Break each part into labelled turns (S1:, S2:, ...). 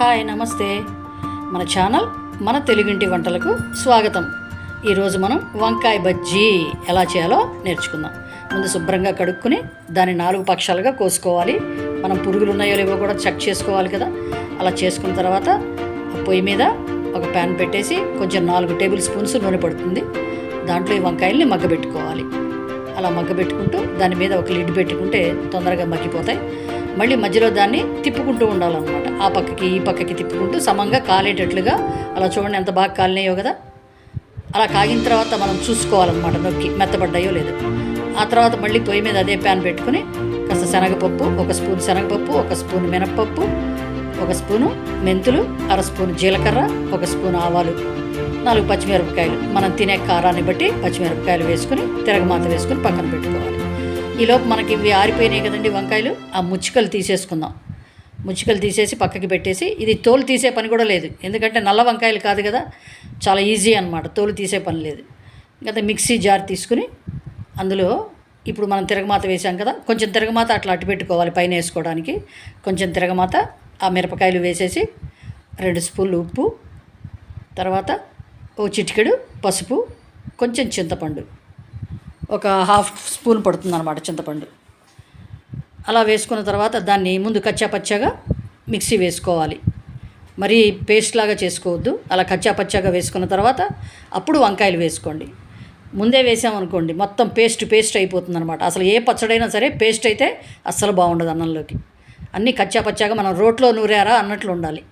S1: Hi నమస్తే. మన channel మన తెలుగింటి వంటలకు స్వాగతం. ఈరోజు మనం వంకాయ బజ్జీ ఎలా చేయాలో నేర్చుకుందాం. ముందు శుభ్రంగా కడుక్కుని దాన్ని నాలుగు పక్షాలుగా కోసుకోవాలి. మనం పురుగులు ఉన్నాయో లేవో కూడా చెక్ చేసుకోవాలి కదా. అలా చేసుకున్న తర్వాత ఆ పొయ్యి మీద ఒక ప్యాన్ పెట్టేసి కొంచెం నాలుగు టేబుల్ స్పూన్స్ నూనె పడుతుంది. దాంట్లో ఈ వంకాయల్ని మగ్గబెట్టుకోవాలి. అలా మగ్గబెట్టుకుంటూ దాని మీద ఒక లిడ్ పెట్టుకుంటే తొందరగా మగ్గిపోతాయి. మళ్ళీ మధ్యలో దాన్ని తిప్పుకుంటూ ఉండాలన్నమాట. ఆ పక్కకి ఈ పక్కకి తిప్పుకుంటూ సమంగా కాలేటట్లుగా అలా చూడండి ఎంత బాగా కాలినాయో కదా. అలా కాగిన తర్వాత మనం చూసుకోవాలన్నమాట నొక్కి మెత్తబడ్డాయో లేదో. ఆ తర్వాత మళ్ళీ పొయ్యి మీద అదే ప్యాన్ పెట్టుకుని కాస్త శనగపప్పు ఒక స్పూన్ శనగపప్పు ఒక స్పూన్ మినప్పప్పు ఒక స్పూను మెంతులు అర స్పూన్ జీలకర్ర ఒక స్పూన్ ఆవాలు నాలుగు పచ్చిమిరపకాయలు. మనం తినే కారాన్ని బట్టి పచ్చిమిరపకాయలు వేసుకుని తిరగమాత వేసుకుని పక్కన పెట్టుకోవాలి. ఈలోపు మనకి ఇవి ఆరిపోయినాయి కదండి వంకాయలు. ఆ ముచ్చికలు తీసేసుకుందాం. ముచ్చికలు తీసేసి పక్కకి పెట్టేసి ఇది తోలు తీసే పని కూడా లేదు. ఎందుకంటే నల్ల వంకాయలు కాదు కదా. చాలా ఈజీ అనమాట తోలు తీసే పని లేదు. ఇంకా మిక్సీ జార్ తీసుకుని అందులో ఇప్పుడు మనం తిరగమాత వేసాం కదా. కొంచెం తిరగమాత అట్లా అట్టు పెట్టుకోవాలి పైన వేసుకోవడానికి. కొంచెం తిరగమాత ఆ మిరపకాయలు వేసేసి రెండు స్పూన్లు ఉప్పు తర్వాత ఓ చిటికెడు పసుపు కొంచెం చింతపండు. ఒక హాఫ్ స్పూన్ పడుతుంది అనమాట చింతపండు. అలా వేసుకున్న తర్వాత దాన్ని ముందు కచ్చా పచ్చాగా మిక్సీ వేసుకోవాలి. మరీ పేస్ట్ లాగా చేసుకోవద్దు. అలా కచ్చా పచ్చాగా వేసుకున్న తర్వాత అప్పుడు వంకాయలు వేసుకోండి. ముందే వేసామనుకోండి మొత్తం పేస్ట్ పేస్ట్ అయిపోతుంది అనమాట అసలు ఏ పచ్చడైనా సరే పేస్ట్ అయితే అస్సలు బాగుండదు అన్నంలోకి. అన్నీ కచ్చా పచ్చాగా మనం రోట్లో నూరారా అన్నట్లు ఉండాలి.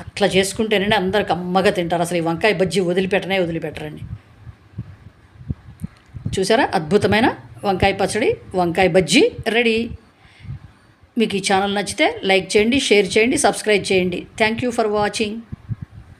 S1: అట్లా చేసుకుంటేనే అందరికి అమ్మగా తింటారు. అసలు ఈ వంకాయ బజ్జీ వదిలిపెట్టనే వదిలిపెట్టరండి. చూసారా? అద్భుతమైన వంకాయ పచ్చడి వంకాయ బజ్జీ రెడీ. మీకు ఈ ఛానల్ నచ్చితే లైక్ చేయండి షేర్ చేయండి సబ్స్క్రైబ్ చేయండి. Thank you for watching